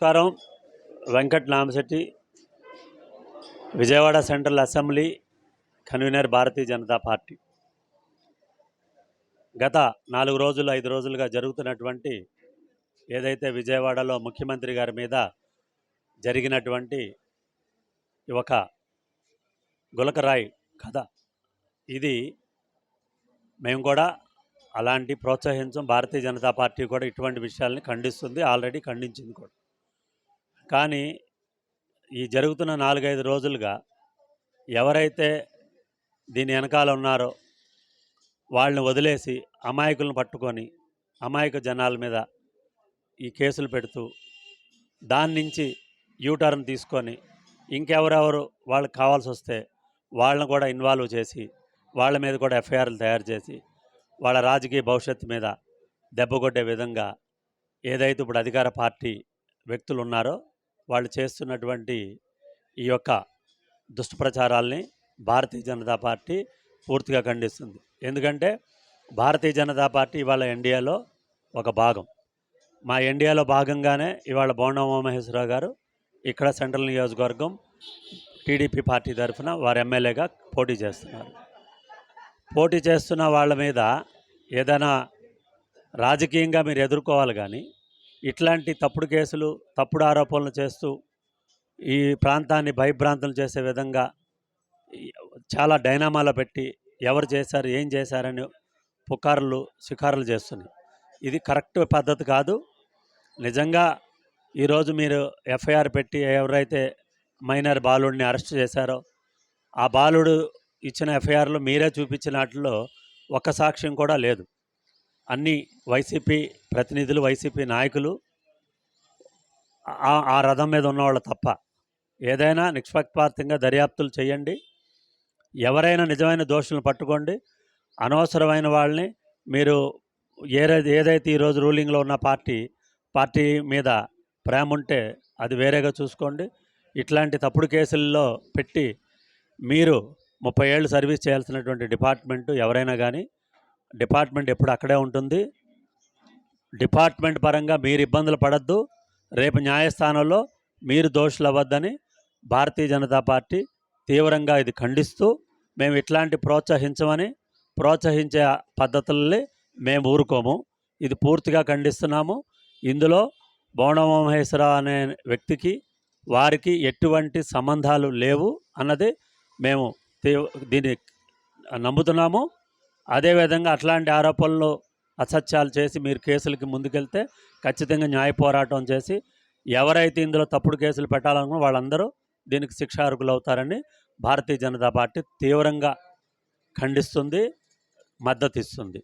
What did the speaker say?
నమస్కారం. Venkat Namasetti Vijayawada central assembly convener Bharatiya Janata party. గత నాలుగు రోజులు ఐదు రోజులుగా జరుగుతున్నటువంటి ఏదైతే విజయవాడలో ముఖ్యమంత్రి గారి మీద జరిగినటువంటి ఒక గులకరాయి కథ ఇది మేము కూడా అలాంటి ప్రోత్సహించం. భారతీయ జనతా పార్టీ కూడా ఇటువంటి విషయాల్ని ఖండిస్తుంది ఆల్రెడీ ఖండించింది కూడా. కానీ ఈ జరుగుతున్న నాలుగైదు రోజులుగా ఎవరైతే దీని వెనకాల ఉన్నారో వాళ్ళని వదిలేసి అమాయకులను పట్టుకొని అమాయక జనాల మీద ఈ కేసులు పెడుతూ దాని నుంచి యూటర్న్ తీసుకొని ఇంకెవరెవరు వాళ్ళకి కావాల్సి వస్తే వాళ్ళని కూడా ఇన్వాల్వ్ చేసి వాళ్ళ మీద కూడా ఎఫ్ఐఆర్లు తయారు చేసి వాళ్ళ రాజకీయ భవిష్యత్తు మీద దెబ్బ కొట్టే విధంగా ఏదైతే ఇప్పుడు అధికార పార్టీ వ్యక్తులు ఉన్నారో వాళ్ళు చేస్తున్నటువంటి ఈ యొక్క దుష్ప్రచారాల్ని భారతీయ జనతా పార్టీ పూర్తిగా ఖండిస్తుంది. ఎందుకంటే భారతీయ జనతా పార్టీ ఇవాళ ఎన్డీఏలో ఒక భాగం. మా ఎన్డీఏలో భాగంగానే ఇవాళ బోండా ఉమామహేశ్వరరావు గారు ఇక్కడ సెంట్రల్ నియోజకవర్గం టీడీపీ పార్టీ తరఫున వారు ఎమ్మెల్యేగా పోటీ చేస్తున్నారు. పోటీ చేస్తున్న వాళ్ళ మీద ఏదైనా రాజకీయంగా మీరు ఎదుర్కోవాలి కానీ ఇట్లాంటి తప్పుడు కేసులు తప్పుడు ఆరోపణలు చేస్తూ ఈ ప్రాంతాన్ని భయభ్రాంతులు చేసే విధంగా చాలా డైనామాలో పెట్టి ఎవరు చేశారు ఏం చేశారని పుకార్లు షికారులు చేస్తున్నాయి. ఇది కరెక్ట్ పద్ధతి కాదు. నిజంగా ఈరోజు మీరు ఎఫ్ఐఆర్ పెట్టి ఎవరైతే మైనర్ బాలుడిని అరెస్ట్ చేశారో ఆ బాలుడు ఇచ్చిన ఎఫ్ఐఆర్లో మీరే చూపించినట్లో ఒక్క సాక్ష్యం కూడా లేదు. అన్ని వైసీపీ ప్రతినిధులు వైసీపీ నాయకులు ఆ- రథం మీద ఉన్నవాళ్ళు తప్ప ఏదైనా నిష్పక్షపాతంగా దర్యాప్తులు చేయండి. ఎవరైనా నిజమైన దోషులను పట్టుకోండి. అనవసరమైన వాళ్ళని మీరు ఏదైతే ఏదైతే ఈరోజు రూలింగ్లో ఉన్న పార్టీ పార్టీ మీద ప్రేమ ఉంటే అది వేరేగా చూసుకోండి. ఇట్లాంటి తప్పుడు కేసుల్లో పెట్టి మీరు ముప్పై ఏళ్ళు సర్వీస్ చేయాల్సినటువంటి డిపార్ట్మెంటు ఎవరైనా కానీ డిపార్ట్మెంట్ ఎప్పుడు అక్కడే ఉంటుంది. డిపార్ట్మెంట్ పరంగా మీరు ఇబ్బందులు పడద్దు. రేపు న్యాయస్థానంలో మీరు దోషులు అవ్వద్దని భారతీయ జనతా పార్టీ తీవ్రంగా ఇది ఖండిస్తూ మేము ఇట్లాంటి ప్రోత్సహించమని ప్రోత్సహించే పద్ధతుల్ని మేము ఊరుకోము. ఇది పూర్తిగా ఖండిస్తున్నాము. ఇందులో బోణమహేశ్వర అనే వ్యక్తికి వారికి ఎటువంటి సంబంధాలు లేవు అన్నది మేము తీ- దీన్ని నమ్ముతున్నాము. అదేవిధంగా అట్లాంటి ఆరోపణలు అసత్యాలు చేసి మీరు కేసులకి ముందుకెళ్తే ఖచ్చితంగా న్యాయ పోరాటం చేసి ఎవరైతే ఇందులో తప్పుడు కేసులు పెట్టాలనుకున్న వాళ్ళందరూ దీనికి శిక్షార్హులు అవుతారని భారతీయ జనతా పార్టీ తీవ్రంగా ఖండిస్తుంది మద్దతు ఇస్తుంది